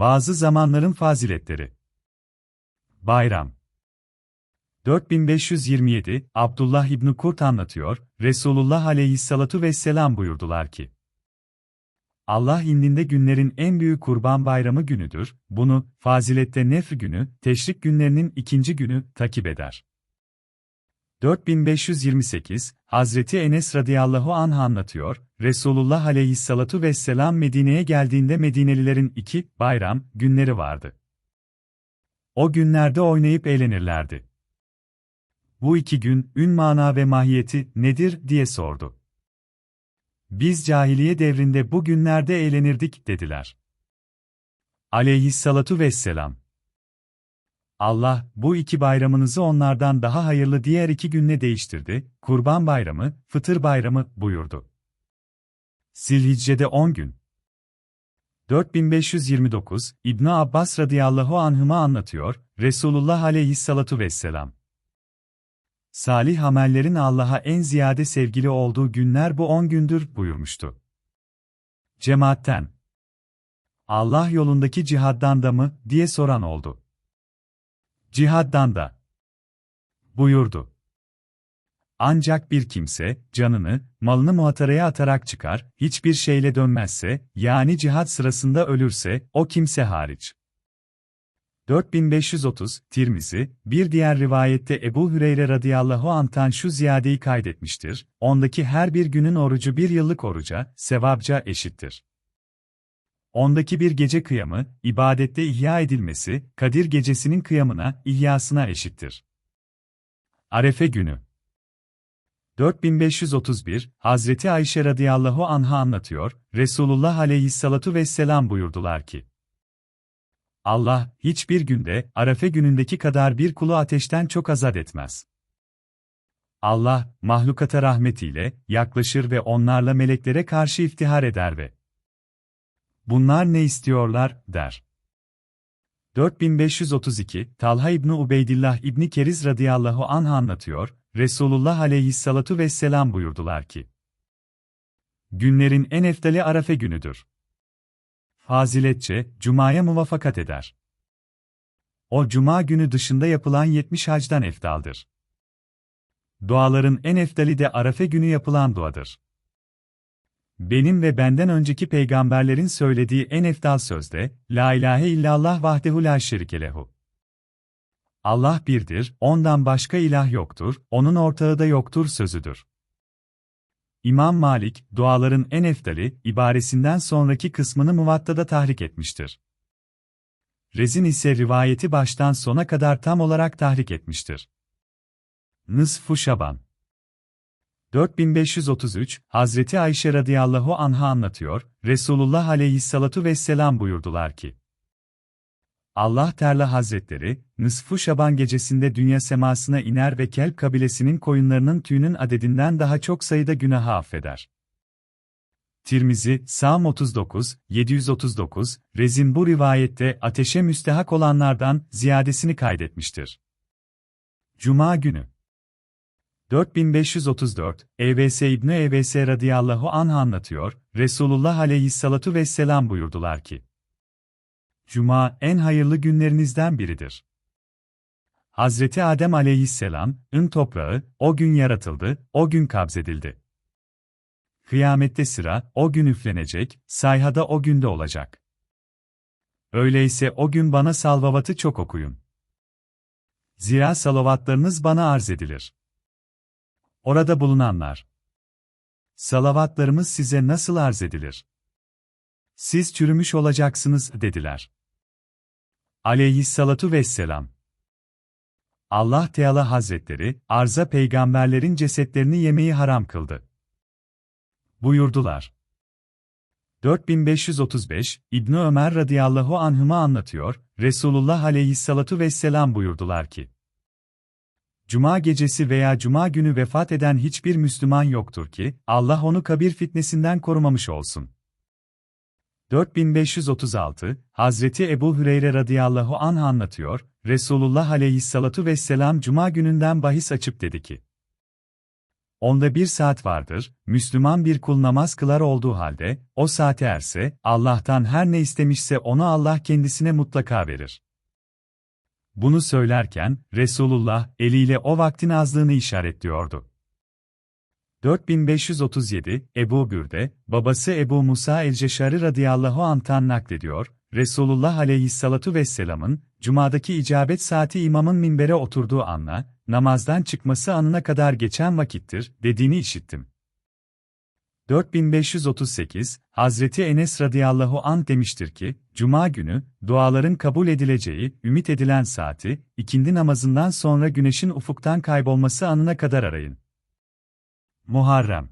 Bazı zamanların faziletleri. Bayram 4527, Abdullah İbni Kurt anlatıyor, Resulullah aleyhissalatu vesselam buyurdular ki, Allah indinde günlerin en büyük kurban bayramı günüdür, bunu, fazilette nefr günü, teşrik günlerinin ikinci günü, takip eder. 4528, Hazreti Enes radıyallahu anh anlatıyor, Resulullah aleyhissalatu vesselam Medine'ye geldiğinde Medinelilerin iki, bayram, günleri vardı. O günlerde oynayıp eğlenirlerdi. Bu iki gün, ün mana ve mahiyeti nedir diye sordu. Biz cahiliye devrinde bu günlerde eğlenirdik dediler. Aleyhissalatu vesselam. Allah, bu iki bayramınızı onlardan daha hayırlı diğer iki günle değiştirdi, Kurban Bayramı, Fıtır Bayramı buyurdu. Zilhicce'de 10 gün. 4529, İbn Abbas radıyallahu anhıma anlatıyor, Resulullah aleyhissalatu vesselam. Salih amellerin Allah'a en ziyade sevgili olduğu günler bu 10 gündür buyurmuştu. Cemaatten. Allah yolundaki cihaddan da mı, diye soran oldu. Cihaddan da. Buyurdu. Ancak bir kimse, canını, malını muhataraya atarak çıkar, hiçbir şeyle dönmezse, yani cihad sırasında ölürse, o kimse hariç. 4530, Tirmizi, bir diğer rivayette Ebu Hüreyre radıyallahu anh'tan şu ziyadeyi kaydetmiştir, ondaki her bir günün orucu bir yıllık oruca, sevapça eşittir. Ondaki bir gece kıyamı, ibadette ihya edilmesi, Kadir gecesinin kıyamına, ihyasına eşittir. Arefe günü 4531, Hazreti Ayşe radıyallahu anha anlatıyor, Resulullah aleyhissalatu vesselam buyurdular ki, Allah, hiçbir günde, Arefe günündeki kadar bir kulu ateşten çok azat etmez. Allah, mahlukata rahmetiyle, yaklaşır ve onlarla meleklere karşı iftihar eder ve Bunlar ne istiyorlar, der. 4532, Talha İbni Ubeydillah İbni Keriz radıyallahu anh anlatıyor, Resulullah aleyhissalatu vesselam buyurdular ki, Günlerin en eftali Arafe günüdür. Faziletçe, Cuma'ya muvafakat eder. O Cuma günü dışında yapılan 70 hacdan eftaldır. Duaların en eftali de Arafe günü yapılan duadır. Benim ve benden önceki peygamberlerin söylediği en eftal sözde, La ilahe illallah vahdehu la şerikelehu. Allah birdir, ondan başka ilah yoktur, onun ortağı da yoktur sözüdür. İmam Malik, duaların en eftali, ibaresinden sonraki kısmını muvattada tahrik etmiştir. Rezin ise rivayeti baştan sona kadar tam olarak tahrik etmiştir. Nısfu Şaban 4533, Hazreti Ayşe radıyallahu anha anlatıyor, Resulullah aleyhissalatu vesselam buyurdular ki, Allah Teala Hazretleri, Nısfu Şaban gecesinde dünya semasına iner ve Kelp kabilesinin koyunlarının tüyünün adedinden daha çok sayıda günahı affeder. Tirmizi, Sağm 39, 739, Rezin bu rivayette ateşe müstehak olanlardan ziyadesini kaydetmiştir. Cuma günü 4534, EVS İbni EVS radıyallahu anh anlatıyor, Resulullah aleyhissalatu vesselam buyurdular ki, Cuma en hayırlı günlerinizden biridir. Hazreti Adem aleyhisselam, ın toprağı, o gün yaratıldı, o gün kabzedildi. Kıyamette sıra, o gün üflenecek, sayhada o günde olacak. Öyleyse o gün bana salvavatı çok okuyun. Zira salavatlarınız bana arz edilir. Orada bulunanlar. Salavatlarımız size nasıl arz edilir? Siz çürümüş olacaksınız, dediler. Aleyhissalatu vesselam. Allah Teala Hazretleri, arza peygamberlerin cesetlerini yemeyi haram kıldı. Buyurdular. 4535, İbni Ömer radıyallahu anhıma anlatıyor, Resulullah aleyhissalatu vesselam buyurdular ki, Cuma gecesi veya Cuma günü vefat eden hiçbir Müslüman yoktur ki, Allah onu kabir fitnesinden korumamış olsun. 4536, Hazreti Ebu Hüreyre radıyallahu anh anlatıyor, Resulullah aleyhissalatu vesselam Cuma gününden bahis açıp dedi ki, Onda bir saat vardır, Müslüman bir kul namaz kılar olduğu halde, o saate erse, Allah'tan her ne istemişse onu Allah kendisine mutlaka verir. Bunu söylerken, Resulullah, eliyle o vaktin azlığını işaretliyordu. 4537, Ebu Bürde, babası Ebu Musa el-Ceşari radıyallahu anh'tan naklediyor, Resulullah aleyhissalatu vesselamın, Cuma'daki icabet saati imamın minbere oturduğu anla, namazdan çıkması anına kadar geçen vakittir, dediğini işittim. 4538, Hazreti Enes radıyallahu anh demiştir ki, Cuma günü, duaların kabul edileceği, ümit edilen saati, ikindi namazından sonra güneşin ufuktan kaybolması anına kadar arayın. Muharrem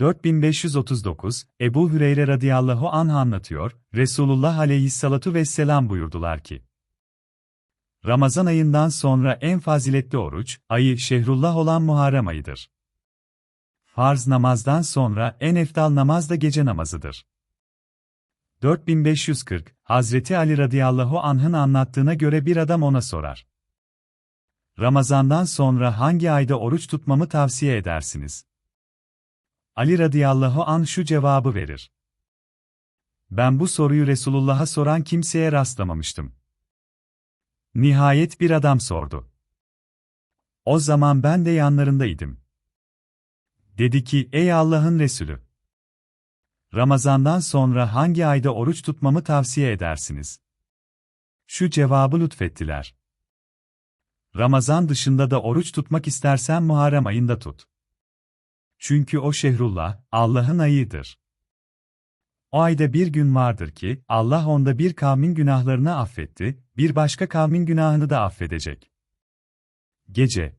4539, Ebu Hüreyre radıyallahu anh anlatıyor, Resulullah aleyhissalatu vesselam buyurdular ki, Ramazan ayından sonra en faziletli oruç, ayı şehrullah olan Muharrem ayıdır. Farz namazdan sonra en eftal namaz da gece namazıdır. 4540, Hazreti Ali radıyallahu anh'ın anlattığına göre bir adam ona sorar. Ramazandan sonra hangi ayda oruç tutmamı tavsiye edersiniz? Ali radıyallahu an şu cevabı verir. Ben bu soruyu Resulullah'a soran kimseye rastlamamıştım. Nihayet bir adam sordu. O zaman ben de yanlarındaydım. Dedi ki, ey Allah'ın Resulü! Ramazandan sonra hangi ayda oruç tutmamı tavsiye edersiniz? Şu cevabı lütfettiler. Ramazan dışında da oruç tutmak istersen Muharrem ayında tut. Çünkü o şehrullah, Allah'ın ayıdır. O ayda bir gün vardır ki, Allah onda bir kavmin günahlarını affetti, bir başka kavmin günahını da affedecek. Gece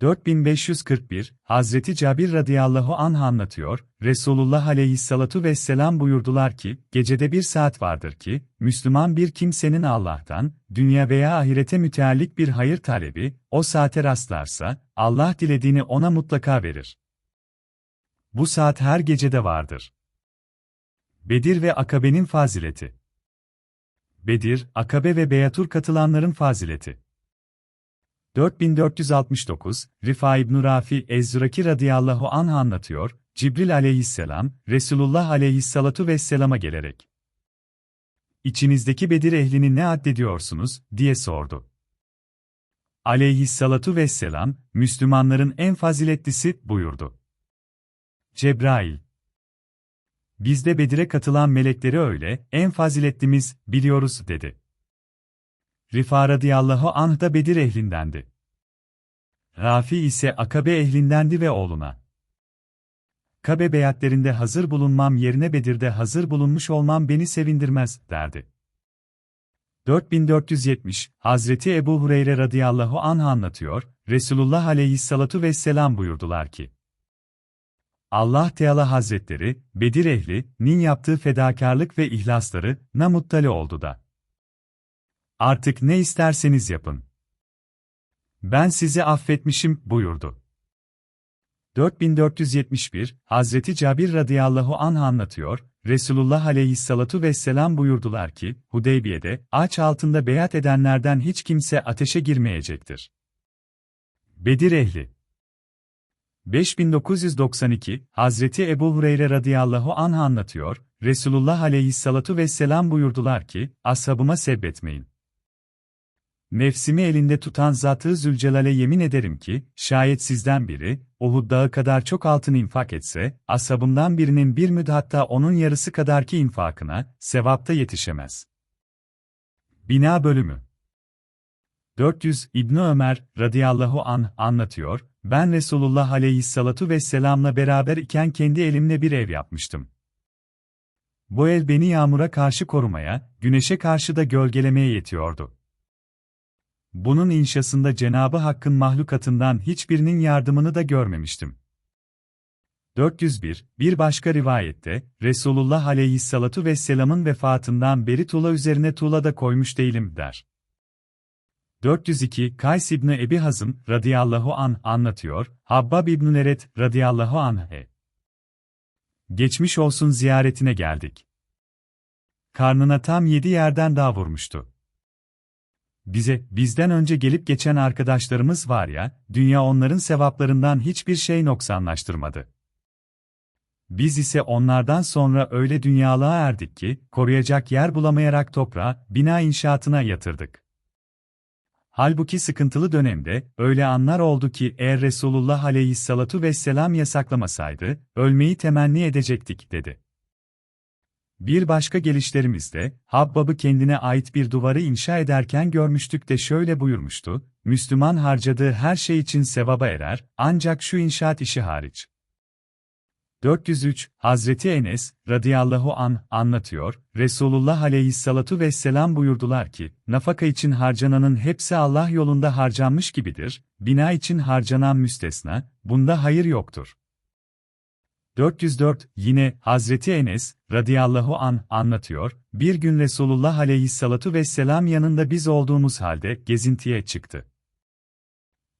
4541, Hazreti Cabir radıyallahu anh anlatıyor, Resulullah aleyhissalatu vesselam buyurdular ki, gecede bir saat vardır ki, Müslüman bir kimsenin Allah'tan, dünya veya ahirete müteallik bir hayır talebi, o saate rastlarsa, Allah dilediğini ona mutlaka verir. Bu saat her gecede vardır. Bedir ve Akabe'nin fazileti Bedir, Akabe ve Beyatur katılanların fazileti 4469, Rifa İbn Rafi Ezzuraki radıyallahu anh anlatıyor, Cibril aleyhisselam, Resulullah aleyhissalatu vesselama gelerek. İçinizdeki Bedir ehlini ne addediyorsunuz, diye sordu. Aleyhissalatu vesselam, Müslümanların en faziletlisi, buyurdu. Cebrail. Bizde Bedir'e katılan melekleri öyle, en faziletlimiz, biliyoruz, dedi. Rifa radıyallahu anh da Bedir ehlindendi. Rafi ise Akabe ehlindendi ve oğluna. Kabe beyatlerinde hazır bulunmam yerine Bedir'de hazır bulunmuş olmam beni sevindirmez, derdi. 4470, Hazreti Ebu Hureyre radıyallahu anh anlatıyor, Resulullah aleyhissalatu vesselam buyurdular ki, Allah Teala Hazretleri, Bedir ehli, nin yaptığı fedakarlık ve ihlasları, na muttali oldu da. Artık ne isterseniz yapın. Ben sizi affetmişim, buyurdu. 4471, Hazreti Cabir radıyallahu anh anlatıyor, Resulullah aleyhissalatu vesselam buyurdular ki, Hudeybiye'de, ağaç altında beyat edenlerden hiç kimse ateşe girmeyecektir. Bedir ehli 5992, Hazreti Ebu Hureyre radıyallahu anh anlatıyor, Resulullah aleyhissalatu vesselam buyurdular ki, ashabıma sebbetmeyin. Nefsimi elinde tutan Zat-ı Zülcelal'e yemin ederim ki, şayet sizden biri, Uhud dağı kadar çok altın infak etse, asabımdan birinin bir müd hatta onun yarısı kadarki infakına, sevapta yetişemez. Bina bölümü 400 İbn Ömer radıyallahu an anlatıyor, ben Resulullah aleyhissalatu vesselamla beraber iken kendi elimle bir ev yapmıştım. Bu ev beni yağmura karşı korumaya, güneşe karşı da gölgelemeye yetiyordu. Bunun inşasında Cenabı Hakk'ın mahlukatından hiçbirinin yardımını da görmemiştim. 401, bir başka rivayette, Resulullah aleyhissalatu vesselamın vefatından beri tuğla üzerine tuğla da koymuş değilim, der. 402, Kays İbni Ebi Hazım, radıyallahu an anlatıyor, Habbab İbn Eret, radıyallahu anh'e. Geçmiş olsun ziyaretine geldik. Karnına tam yedi yerden daha vurmuştu. Bize, bizden önce gelip geçen arkadaşlarımız var ya, dünya onların sevaplarından hiçbir şey noksanlaştırmadı. Biz ise onlardan sonra öyle dünyalığa erdik ki, koruyacak yer bulamayarak toprağa, bina inşaatına yatırdık. Halbuki sıkıntılı dönemde, öyle anlar oldu ki eğer Resulullah aleyhissalatu vesselam yasaklamasaydı, ölmeyi temenni edecektik, dedi. Bir başka gelişlerimizde, Habbab'ı kendine ait bir duvarı inşa ederken görmüştük de şöyle buyurmuştu, Müslüman harcadığı her şey için sevaba erer, ancak şu inşaat işi hariç. 403, Hazreti Enes, radıyallahu an, anlatıyor, Resulullah aleyhissalatu vesselam buyurdular ki, nafaka için harcananın hepsi Allah yolunda harcanmış gibidir, bina için harcanan müstesna, bunda hayır yoktur. 404, yine, Hazreti Enes, radıyallahu an, anlatıyor, bir gün Resulullah aleyhissalatu vesselam yanında biz olduğumuz halde gezintiye çıktı.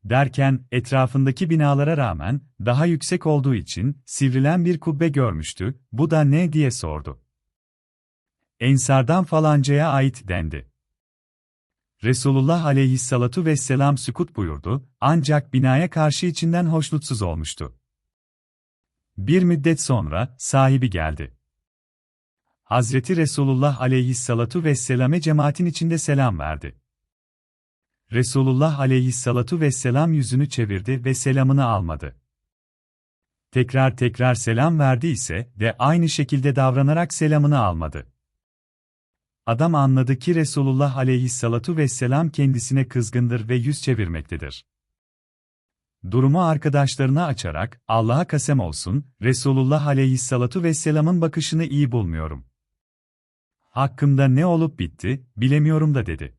Derken, etrafındaki binalara rağmen, daha yüksek olduğu için, sivrilen bir kubbe görmüştü, bu da ne diye sordu. Ensardan falancaya ait dendi. Resulullah aleyhissalatu vesselam sükut buyurdu, ancak binaya karşı içinden hoşnutsuz olmuştu. Bir müddet sonra, sahibi geldi. Hazreti Resulullah aleyhissalatu vesselame cemaatin içinde selam verdi. Resulullah aleyhissalatu vesselam yüzünü çevirdi ve selamını almadı. Tekrar tekrar selam verdi ise de aynı şekilde davranarak selamını almadı. Adam anladı ki Resulullah aleyhissalatu vesselam kendisine kızgındır ve yüz çevirmektedir. Durumu arkadaşlarına açarak, Allah'a kasem olsun, Resulullah aleyhissalatu vesselamın bakışını iyi bulmuyorum. Hakkımda ne olup bitti, bilemiyorum da dedi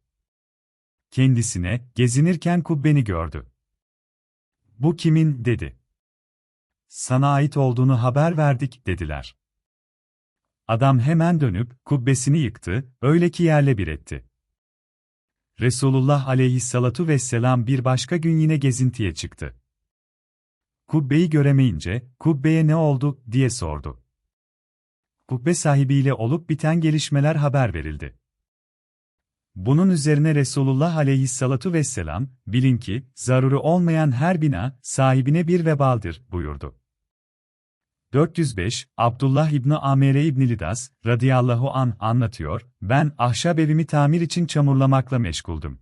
kendisine, gezinirken kubbeni gördü. Bu kimin, dedi. Sana ait olduğunu haber verdik, dediler. Adam hemen dönüp, kubbesini yıktı, öyle ki yerle bir etti. Resulullah aleyhissalatu vesselam bir başka gün yine gezintiye çıktı. Kubbeyi göremeyince, kubbeye ne oldu, diye sordu. Kubbe sahibiyle olup biten gelişmeler haber verildi. Bunun üzerine Resulullah aleyhissalatu vesselam, bilin ki, zaruru olmayan her bina, sahibine bir vebaldir, buyurdu. 405, Abdullah İbni Amere İbni Lidas, radıyallahu an anlatıyor, ben ahşap evimi tamir için çamurlamakla meşguldüm.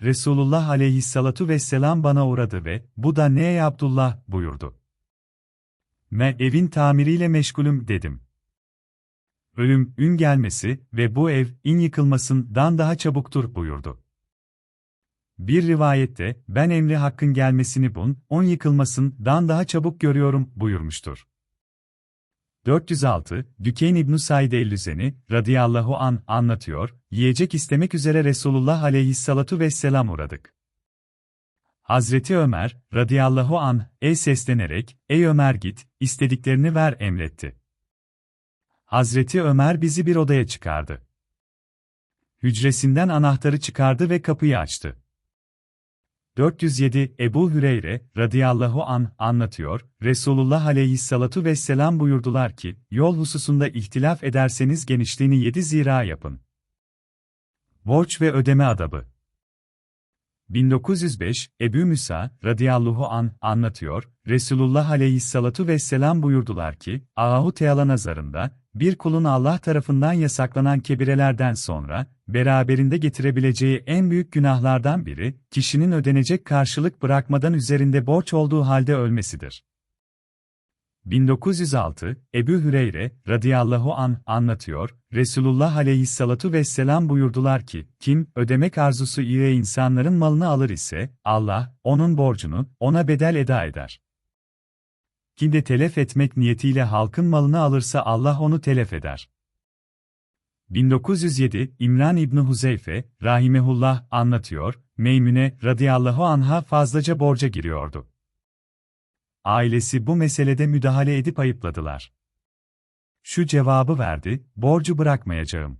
Resulullah aleyhissalatu vesselam bana uğradı ve, bu da ne ey Abdullah, buyurdu. Me evin tamiriyle meşgulüm, dedim ölüm, ün gelmesi ve bu ev, in yıkılmasından daha çabuktur buyurdu. Bir rivayette, ben emri hakkın gelmesini bun, on yıkılmasından daha çabuk görüyorum buyurmuştur. 406, Dükeyn İbn Said el-Lüzeni, radıyallahu an, anlatıyor, yiyecek istemek üzere Resulullah aleyhissalatu vesselam uğradık. Hazreti Ömer, radıyallahu an, el seslenerek, ey Ömer git, istediklerini ver emretti. Hazreti Ömer bizi bir odaya çıkardı. Hücresinden anahtarı çıkardı ve kapıyı açtı. 407 Ebu Hüreyre radıyallahu an anlatıyor. Resulullah aleyhissalatu vesselam buyurdular ki, yol hususunda ihtilaf ederseniz genişliğini yedi zira yapın. Borç ve ödeme adabı 1905, Ebu Müsa, radıyallahu an, anlatıyor, Resulullah aleyhissalatu vesselam buyurdular ki, Ahu Teala nazarında, bir kulun Allah tarafından yasaklanan kebirelerden sonra, beraberinde getirebileceği en büyük günahlardan biri, kişinin ödenecek karşılık bırakmadan üzerinde borç olduğu halde ölmesidir. 1906, Ebu Hüreyre, radıyallahu an, anlatıyor, Resulullah aleyhissalatu vesselam buyurdular ki, kim, ödemek arzusu ile insanların malını alır ise, Allah, onun borcunu, ona bedel eda eder. Kim de telef etmek niyetiyle halkın malını alırsa Allah onu telef eder. 1907, İmran İbni Huzeyfe, Rahimehullah, anlatıyor, Meymüne, radıyallahu anha fazlaca borca giriyordu. Ailesi bu meselede müdahale edip ayıpladılar. Şu cevabı verdi, borcu bırakmayacağım.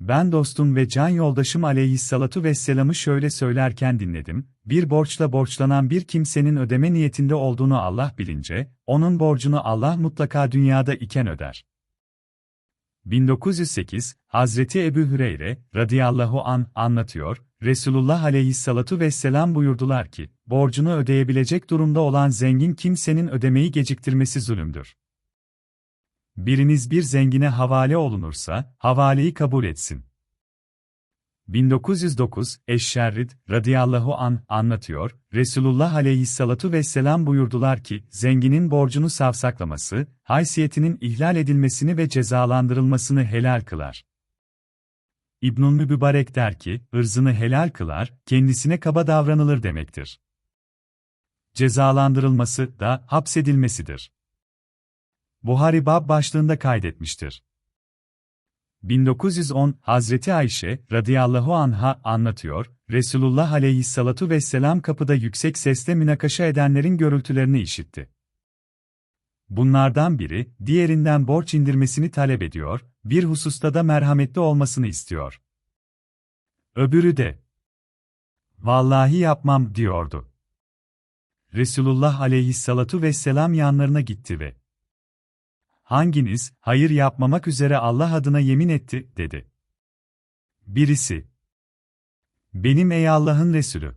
Ben dostum ve can yoldaşım aleyhissalatu vesselam'ı şöyle söylerken dinledim, bir borçla borçlanan bir kimsenin ödeme niyetinde olduğunu Allah bilince, onun borcunu Allah mutlaka dünyada iken öder. 1908, Hazreti Ebu Hüreyre, radıyallahu an, anlatıyor, Resulullah aleyhissalatu vesselam buyurdular ki, borcunu ödeyebilecek durumda olan zengin kimsenin ödemeyi geciktirmesi zulümdür. Biriniz bir zengine havale olunursa, havaleyi kabul etsin. 1909, Eşşerrid, radıyallahu an, anlatıyor, Resulullah aleyhissalatu vesselam buyurdular ki, zenginin borcunu savsaklaması, haysiyetinin ihlal edilmesini ve cezalandırılmasını helal kılar. İbnül Mübarek der ki, ırzını helal kılar, kendisine kaba davranılır demektir. Cezalandırılması da hapsedilmesidir. Buhari Bab başlığında kaydetmiştir. 1910 Hazreti Ayşe radıyallahu anha anlatıyor, Resulullah aleyhissalatu vesselam kapıda yüksek sesle münakaşa edenlerin görüntülerini işitti. Bunlardan biri, diğerinden borç indirmesini talep ediyor, bir hususta da merhametli olmasını istiyor. Öbürü de, vallahi yapmam diyordu. Resulullah aleyhissalatu vesselam yanlarına gitti ve, hanginiz, hayır yapmamak üzere Allah adına yemin etti, dedi. Birisi, benim ey Allah'ın Resulü.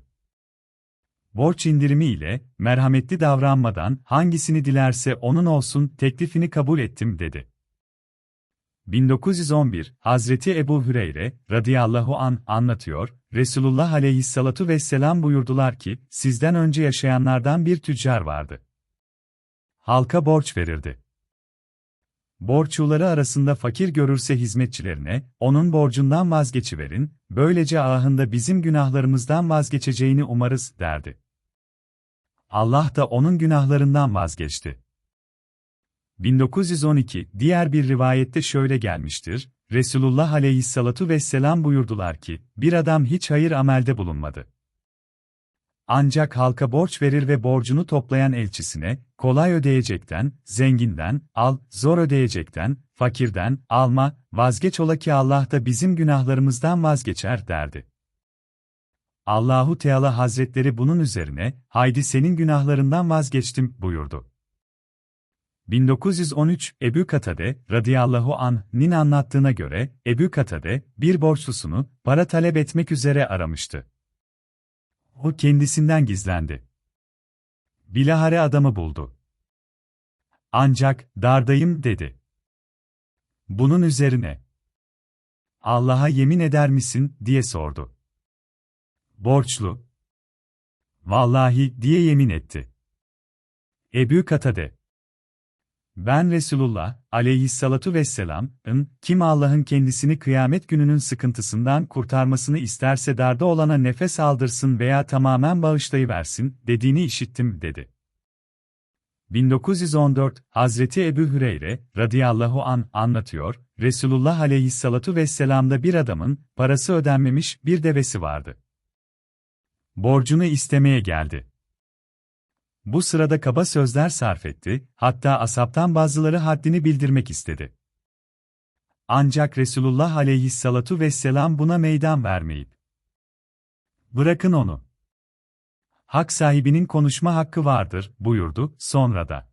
Borç indirimi ile, merhametli davranmadan, hangisini dilerse onun olsun, teklifini kabul ettim, dedi. 1911, Hazreti Ebu Hüreyre, radıyallahu an, anlatıyor, Resulullah aleyhissalatu vesselam buyurdular ki, sizden önce yaşayanlardan bir tüccar vardı. Halka borç verirdi. Borçluları arasında fakir görürse hizmetçilerine, onun borcundan vazgeçiverin, böylece ahında bizim günahlarımızdan vazgeçeceğini umarız, derdi. Allah da onun günahlarından vazgeçti. 1912, diğer bir rivayette şöyle gelmiştir, Resulullah aleyhissalatu vesselam buyurdular ki, bir adam hiç hayır amelde bulunmadı. Ancak halka borç verir ve borcunu toplayan elçisine, kolay ödeyecekten, zenginden, al, zor ödeyecekten, fakirden, alma, vazgeç ola ki Allah da bizim günahlarımızdan vazgeçer derdi. Allahu Teala Hazretleri bunun üzerine, haydi senin günahlarından vazgeçtim, buyurdu. 1913 Ebu Katade, radıyallahu anh'nin anlattığına göre, Ebu Katade, bir borçlusunu, para talep etmek üzere aramıştı. O kendisinden gizlendi. Bilahare adamı buldu. Ancak, dardayım, dedi. Bunun üzerine, Allah'a yemin eder misin, diye sordu. Borçlu. Vallahi, diye yemin etti. Ebu Katade. Ben Resulullah aleyhissalatu vesselam'ın kim Allah'ın kendisini kıyamet gününün sıkıntısından kurtarmasını isterse darda olana nefes aldırsın veya tamamen bağışlayıversin dediğini işittim dedi. 1914 Hazreti Ebu Hüreyre radıyallahu an anlatıyor, Resulullah aleyhissalatu vesselam'da bir adamın parası ödenmemiş bir devesi vardı. Borcunu istemeye geldi. Bu sırada kaba sözler sarf etti, hatta asaptan bazıları haddini bildirmek istedi. Ancak Resulullah aleyhissalatu vesselam buna meydan vermeyip, bırakın onu. Hak sahibinin konuşma hakkı vardır, buyurdu, sonra da.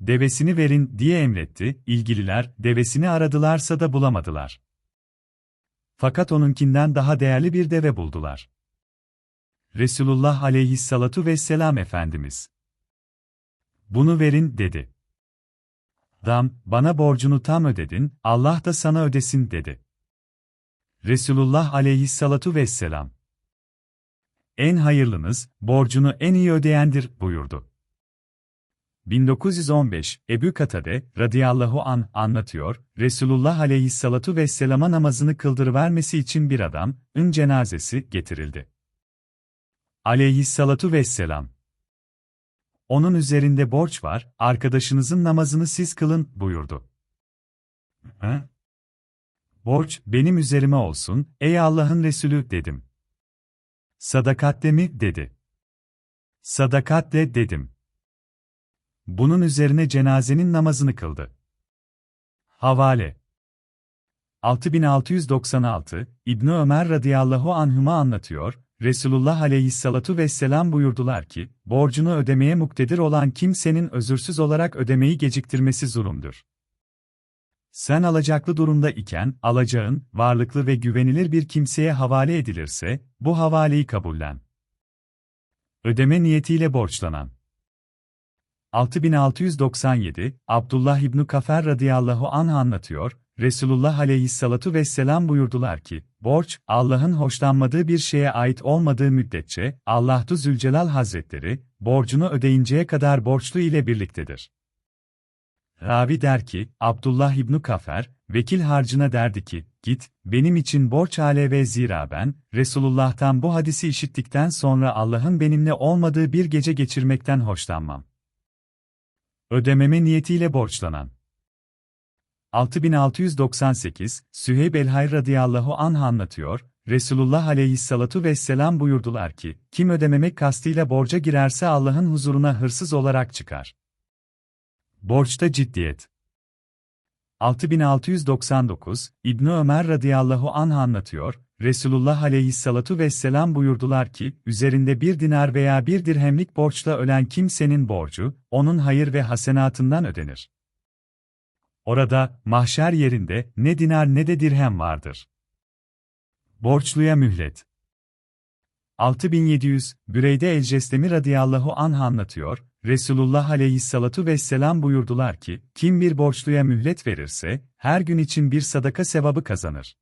Devesini verin, diye emretti, ilgililer, devesini aradılarsa da bulamadılar. Fakat onunkinden daha değerli bir deve buldular. Resulullah aleyhissalatu vesselam Efendimiz. Bunu verin, dedi. Dam, bana borcunu tam ödedin, Allah da sana ödesin, dedi. Resulullah aleyhissalatu vesselam. En hayırlınız, borcunu en iyi ödeyendir, buyurdu. 1915, Ebu Katade, radıyallahu an, anlatıyor, Resulullah aleyhissalatu vesselama namazını kıldırıvermesi için bir adam, ın cenazesi getirildi. Aleyhissalatu vesselam. Onun üzerinde borç var, arkadaşınızın namazını siz kılın, buyurdu. He? Borç, benim üzerime olsun, ey Allah'ın Resulü, dedim. Sadakatle mi, dedi. Sadakatle, dedim. Bunun üzerine cenazenin namazını kıldı. Havale 6696, İbni Ömer radıyallahu anhüma anlatıyor, Resulullah aleyhissalatu vesselam buyurdular ki, borcunu ödemeye muktedir olan kimsenin özürsüz olarak ödemeyi geciktirmesi zulümdür. Sen alacaklı durumda iken, alacağın, varlıklı ve güvenilir bir kimseye havale edilirse, bu havaleyi kabullen. Ödeme niyetiyle borçlanan. 6697, Abdullah İbni Kafer radıyallahu anh anlatıyor, Resulullah aleyhissalatu vesselam buyurdular ki, borç, Allah'ın hoşlanmadığı bir şeye ait olmadığı müddetçe, Allah'tu Zülcelal Hazretleri, borcunu ödeyinceye kadar borçlu ile birliktedir. Ravi der ki, Abdullah İbni Kafer, vekil harcına derdi ki, git, benim için borç hale ve zira ben, Resulullah'tan bu hadisi işittikten sonra Allah'ın benimle olmadığı bir gece geçirmekten hoşlanmam. Ödememe niyetiyle borçlanan. 6698, Süheyb el-Hayr radıyallahu anh anlatıyor, Resulullah aleyhissalatu vesselam buyurdular ki, kim ödememek kastıyla borca girerse Allah'ın huzuruna hırsız olarak çıkar. Borçta ciddiyet. 6699, İbn Ömer radıyallahu anh anlatıyor, Resulullah aleyhissalatu vesselam buyurdular ki, üzerinde bir dinar veya bir dirhemlik borçla ölen kimsenin borcu, onun hayır ve hasenatından ödenir. Orada, mahşer yerinde, ne dinar ne de dirhem vardır. Borçluya mühlet. 6700, Büreyde el-Ceslemi radıyallahu anh anlatıyor, Resulullah aleyhissalatu vesselam buyurdular ki, kim bir borçluya mühlet verirse, her gün için bir sadaka sevabı kazanır.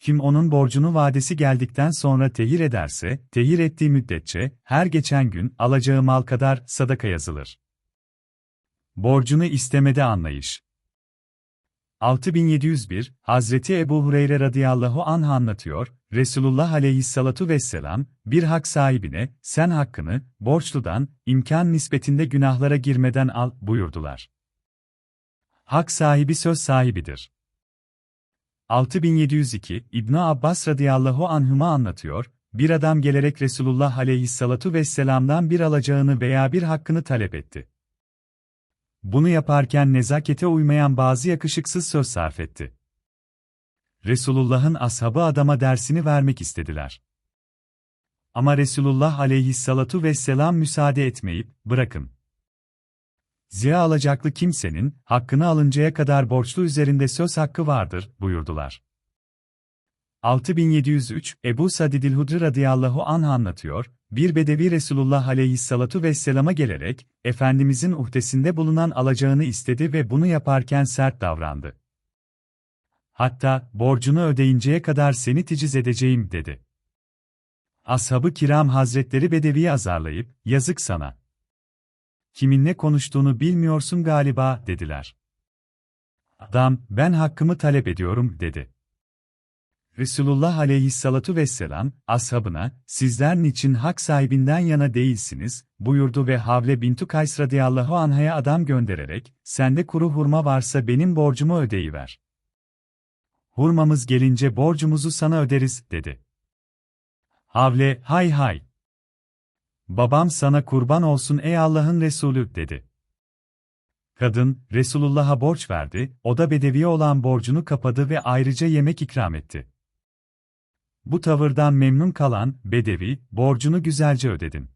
Kim onun borcunu vadesi geldikten sonra tehir ederse, tehir ettiği müddetçe, her geçen gün alacağı mal kadar sadaka yazılır. Borcunu istemede anlayış. 6701, Hazreti Ebu Hureyre radıyallahu anh anlatıyor, Resulullah aleyhissalatu vesselam, bir hak sahibine, sen hakkını, borçludan, imkan nispetinde günahlara girmeden al, buyurdular. Hak sahibi söz sahibidir. 6702, İbn Abbas radıyallahu anhüma anlatıyor, bir adam gelerek Resulullah aleyhissalatu vesselam'dan bir alacağını veya bir hakkını talep etti. Bunu yaparken nezakete uymayan bazı yakışıksız söz sarf etti. Resulullah'ın ashabı adama dersini vermek istediler. Ama Resulullah aleyhissalatu vesselam müsaade etmeyip, bırakın. Ziya alacaklı kimsenin, hakkını alıncaya kadar borçlu üzerinde söz hakkı vardır, buyurdular. 6703, Ebu Sadidil Hudri radıyallahu anh anlatıyor, bir bedevi Resulullah aleyhissalatu vesselama gelerek, Efendimizin uhdesinde bulunan alacağını istedi ve bunu yaparken sert davrandı. Hatta, borcunu ödeyinceye kadar seni ticiz edeceğim, dedi. Ashab-ı kiram hazretleri bedeviyi azarlayıp, yazık sana. Kiminle konuştuğunu bilmiyorsun galiba, dediler. Adam, ben hakkımı talep ediyorum, dedi. Resulullah aleyhissalatu vesselam, ashabına, sizler niçin hak sahibinden yana değilsiniz, buyurdu ve Havle bintu Kays radıyallahu anhaya adam göndererek, sende kuru hurma varsa benim borcumu ödeyiver. Hurmamız gelince borcumuzu sana öderiz, dedi. Havle, hay hay. Babam sana kurban olsun ey Allah'ın Resulü, dedi. Kadın, Resulullah'a borç verdi, o da bedeviye olan borcunu kapadı ve ayrıca yemek ikram etti. Bu tavırdan memnun kalan, Bedevi, borcunu güzelce ödedin.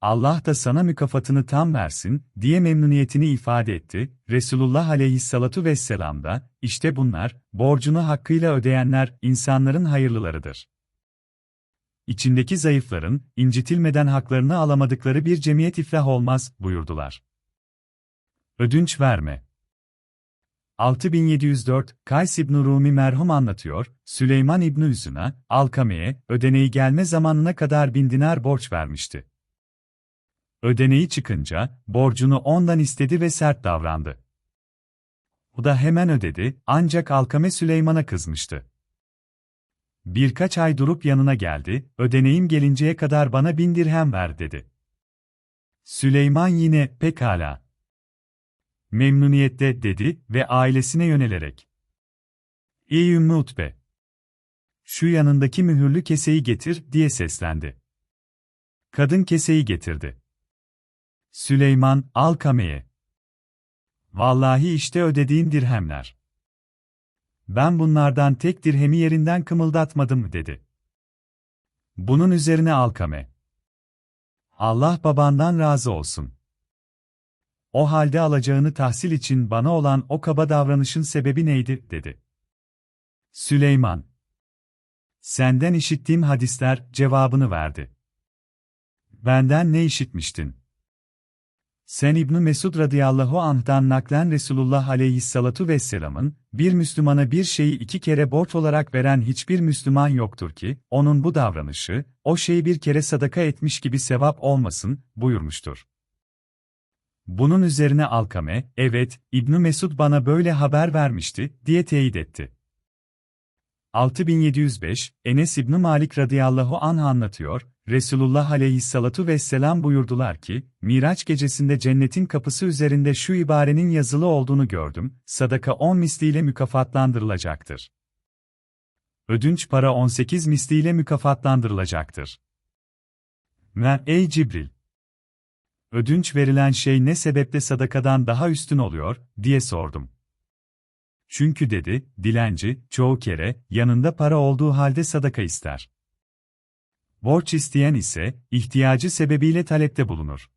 Allah da sana mükafatını tam versin, diye memnuniyetini ifade etti, Resulullah aleyhissalatu vesselam da, işte bunlar, borcunu hakkıyla ödeyenler, insanların hayırlılarıdır. İçindeki zayıfların, incitilmeden haklarını alamadıkları bir cemiyet iflah olmaz, buyurdular. Ödünç verme. 6704, Kays İbn Rumi merhum anlatıyor, Süleyman İbn Üzün'a, Alkame'ye, ödeneği gelme zamanına kadar bin dinar borç vermişti. Ödeneği çıkınca, borcunu ondan istedi ve sert davrandı. O da hemen ödedi, ancak Alkame Süleyman'a kızmıştı. Birkaç ay durup yanına geldi, ödeneğim gelinceye kadar bana bin dirhem ver dedi. Süleyman yine, pekala, Memnuniyette dedi ve ailesine yönelerek. İyi Ümmü Utbe. Şu yanındaki mühürlü keseyi getir diye seslendi. Kadın keseyi getirdi. Süleyman, al kameye. Vallahi işte ödediğin dirhemler. Ben bunlardan tek dirhemi yerinden kımıldatmadım dedi. Bunun üzerine Alkame. Allah babandan razı olsun. O halde alacağını tahsil için bana olan o kaba davranışın sebebi neydi, dedi. Süleyman. Senden işittiğim hadisler cevabını verdi. Benden ne işitmiştin? Sen İbn Mesud radıyallahu anh'dan naklen Resulullah aleyhissalatu vesselamın, bir Müslümana bir şeyi iki kere borç olarak veren hiçbir Müslüman yoktur ki, onun bu davranışı, o şeyi bir kere sadaka etmiş gibi sevap olmasın, buyurmuştur. Bunun üzerine Alkame, evet, İbn Mesud bana böyle haber vermişti, diye teyit etti. 6705, Enes İbn Malik radıyallahu anh anlatıyor, Resulullah aleyhissalatu vesselam buyurdular ki, Miraç gecesinde cennetin kapısı üzerinde şu ibarenin yazılı olduğunu gördüm, sadaka 10 misliyle mükafatlandırılacaktır. Ödünç para 18 misliyle mükafatlandırılacaktır. Ey Cibril! Ödünç verilen şey ne sebeple sadakadan daha üstün oluyor, diye sordum. Çünkü dedi, dilenci, çoğu kere, yanında para olduğu halde sadaka ister. Borç isteyen ise, ihtiyacı sebebiyle talepte bulunur.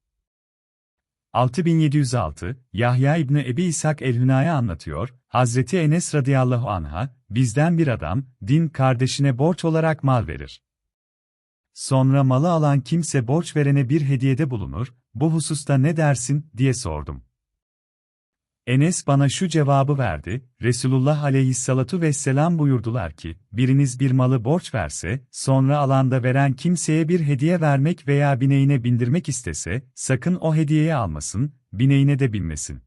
6706, Yahya İbni Ebi İshak el-Hüna'ya anlatıyor, Hazreti Enes radıyallahu anha, bizden bir adam, din kardeşine borç olarak mal verir. Sonra malı alan kimse borç verene bir hediyede bulunur, bu hususta ne dersin, diye sordum. Enes bana şu cevabı verdi, Resulullah aleyhissalatu vesselam buyurdular ki, biriniz bir malı borç verse, sonra alanda veren kimseye bir hediye vermek veya bineğine bindirmek istese, sakın o hediyeyi almasın, bineğine de binmesin.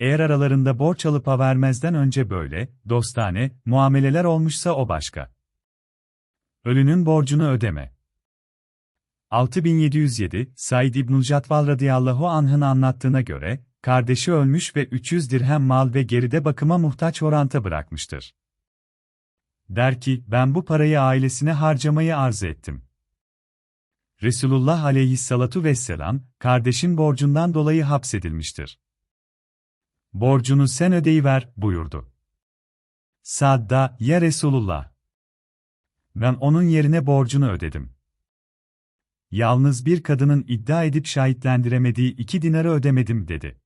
Eğer aralarında borç alıp vermezden önce böyle, dostane, muameleler olmuşsa o başka. Ölünün borcunu ödeme. 6707, Said İbn-i Catval radıyallahu anh'ın anlattığına göre, kardeşi ölmüş ve 300 dirhem mal ve geride bakıma muhtaç oranta bırakmıştır. Der ki, ben bu parayı ailesine harcamayı arz ettim. Resulullah aleyhissalatu vesselam, kardeşin borcundan dolayı hapsedilmiştir. Borcunu sen ödeyiver, buyurdu. Sadda, ya Resulullah. Ben onun yerine borcunu ödedim. Yalnız bir kadının iddia edip şahitlendiremediği iki dinarı ödemedim dedi.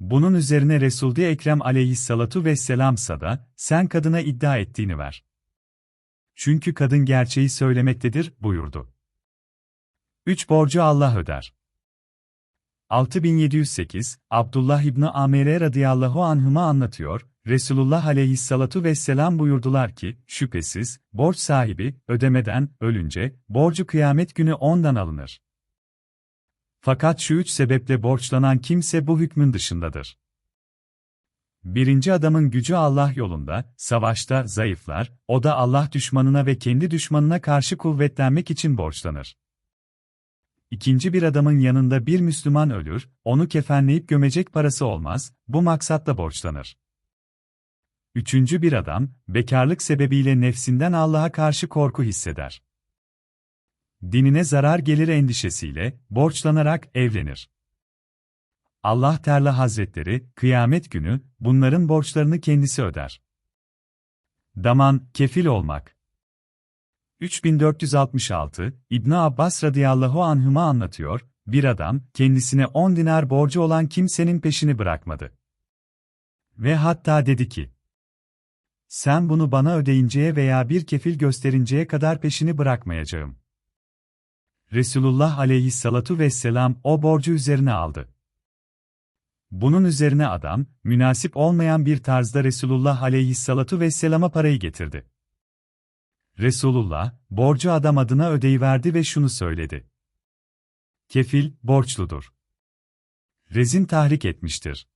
Bunun üzerine Resul-i Ekrem aleyhissalatu vesselam sada, sen kadına iddia ettiğini ver. Çünkü kadın gerçeği söylemektedir, buyurdu. 3 borcu Allah öder. 6708, Abdullah İbni Amere radıyallahu anhıma anlatıyor, Resulullah aleyhissalatu vesselam buyurdular ki, şüphesiz, borç sahibi, ödemeden, ölünce, borcu kıyamet günü ondan alınır. Fakat şu üç sebeple borçlanan kimse bu hükmün dışındadır. Birinci adamın gücü Allah yolunda, savaşta zayıflar, o da Allah düşmanına ve kendi düşmanına karşı kuvvetlenmek için borçlanır. İkinci bir adamın yanında bir Müslüman ölür, onu kefenleyip gömecek parası olmaz, bu maksatla borçlanır. Üçüncü bir adam, bekarlık sebebiyle nefsinden Allah'a karşı korku hisseder dinine zarar gelir endişesiyle, borçlanarak evlenir. Allah Teala Hazretleri, kıyamet günü, bunların borçlarını kendisi öder. Daman, kefil olmak. 3466, İbn Abbas radıyallahu anhüma anlatıyor, bir adam, kendisine 10 dinar borcu olan kimsenin peşini bırakmadı. Ve hatta dedi ki, sen bunu bana ödeyinceye veya bir kefil gösterinceye kadar peşini bırakmayacağım. Resulullah aleyhissalatu vesselam o borcu üzerine aldı. Bunun üzerine adam, münasip olmayan bir tarzda Resulullah aleyhissalatu vesselama parayı getirdi. Resulullah, borcu adam adına ödeyiverdi ve şunu söyledi. Kefil, borçludur. Rezin tahrik etmiştir.